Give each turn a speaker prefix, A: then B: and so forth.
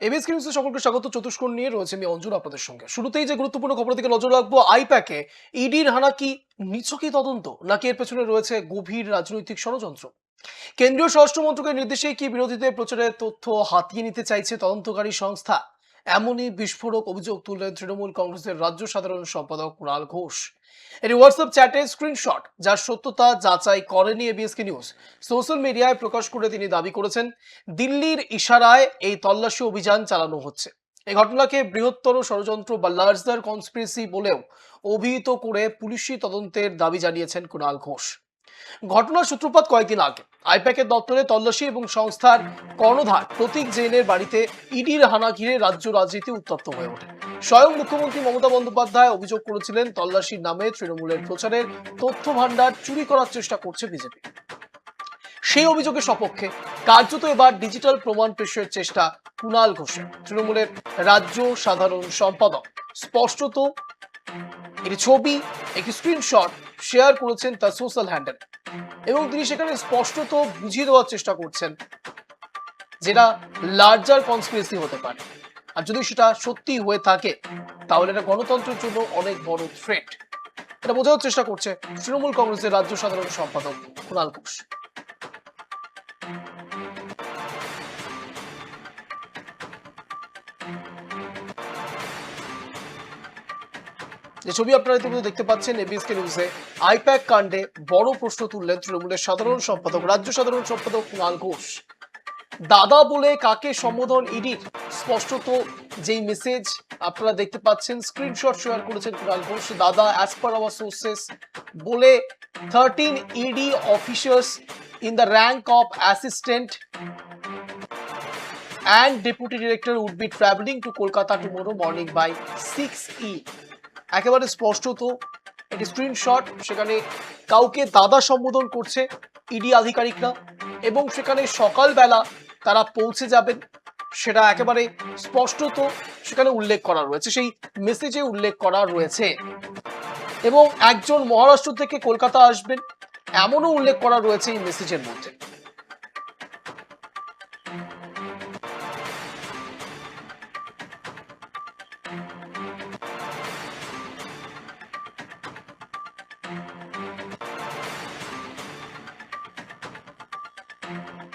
A: ABS নিউজে সকলকে স্বাগত। চতুষ্কোণ নিয়ে রয়েছে আমি অঞ্জুর আপনাদের সঙ্গে। শুরুতেই যে গুরুত্বপূর্ণ খবর দিকে নজর রাখব, আইপ্যাকে। ইডির হানা কি নিছকই তদন্ত, নাকি এর পেছনে রয়েছে গভীর রাজনৈতিক ষড়যন্ত্র? কেন্দ্রীয় স্বরাষ্ট্র মন্ত্রকের নির্দেশে কি বিরোধীদের প্রচারের তথ্য হাতিয়ে নিতে চাইছে তদন্তকারী সংস্থা? এমনই বিস্ফোরক অভিযোগ তুললেন তৃণমূল কংগ্রেসের রাজ্য সাধারণ সম্পাদক কুণাল ঘোষ। এটি হোয়াটসঅ্যাপ চ্যাটে স্ক্রিনশট যার সত্যতা যাচাই করেনি এবিএসকে নিউজ সোশ্যাল মিডিয়ায় প্রকাশ করে তিনি দাবি করেছেন, দিল্লির ইশারায় এই তল্লাশি অভিযান চালানো হচ্ছে। এই ঘটনাকে বৃহত্তর ষড়যন্ত্র বা লার্জার কনস্পিরেসি বলেও অভিহিত করে পুলিশি তদন্তের দাবি জানিয়েছেন কুণাল ঘোষ। ঘটনার সূত্রপাত কয়েকদিন আগে। আইপ্যাকের দপ্তরে তল্লাশি এবং সংস্থার কর্ণধার প্রতীক জেনের বাড়িতে ইডির হানা ঘিরে রাজ্য রাজনীতি উত্তপ্ত হয়ে ওঠে। স্বয়ং মুখ্যমন্ত্রী মমতা বন্দ্যোপাধ্যায় অভিযোগ করেছিলেন, তল্লাশির নামে তৃণমূলের প্রচারের তথ্য ভান্ডার চুরি করার চেষ্টা করছে বিজেপি। সেই অভিযোগের সপক্ষে কার্যত এবার ডিজিটাল প্রমাণ পেশের চেষ্টা কুণাল ঘোষের। তৃণমূলের রাজ্য সাধারণ সম্পাদক স্পষ্টত একটি ছবি, একটি স্ক্রিনশট শেয়ার করেছেন তার সোশ্যাল হ্যান্ডেল এবং তিনি সেখানে স্পষ্টত বুঝিয়ে দেওয়ার চেষ্টা করছেন যেটা লার্জার কনস্পিরেসি হতে পারে। আর যদি সেটা সত্যি হয়ে থাকে, তাহলে এটা গণতন্ত্রের জন্য অনেক বড় থ্রেট এটা বোঝানোর চেষ্টা করছে তৃণমূল কংগ্রেসের রাজ্য সাধারণ সম্পাদক কুণাল ঘোষ। যে ছবি আপনারা ইতিমধ্যে দেখতে পাচ্ছেন এবিএসকে নিউজে আইপ্যাক কাণ্ডে বড় প্রশ্ন তুললেন তৃণমূলের সাধারণ সম্পাদক, রাজ্য সাধারণ সম্পাদক কুণাল ঘোষ। দাদা বলে কাকে সম্বোধন ইডির? স্পষ্টত যেই মেসেজ আপনারা দেখতে পাচ্ছেন স্ক্রিনশট শেয়ার করেছেন কুণাল ঘোষ, দাদা অ্যাজ পার আওয়ার সোর্সেস বলে thirteen ED officers in the rank of assistant and deputy director would be traveling to Kolkata tomorrow morning by 6 e. একেবারে স্পষ্টত একটি স্ক্রিনশট সেখানে কাউকে দাদা সম্বোধন করছে ইডি আধিকারিকরা, এবং সেখানে সকালবেলা তারা পৌঁছে যাবেন, সেটা একেবারে স্পষ্টত সেখানে উল্লেখ করা রয়েছে, সেই মেসেজে উল্লেখ করা রয়েছে। এবং একজন মহারাষ্ট্র থেকে কলকাতা আসবেন, এমনও উল্লেখ করা রয়েছে এই মেসেজের মধ্যে।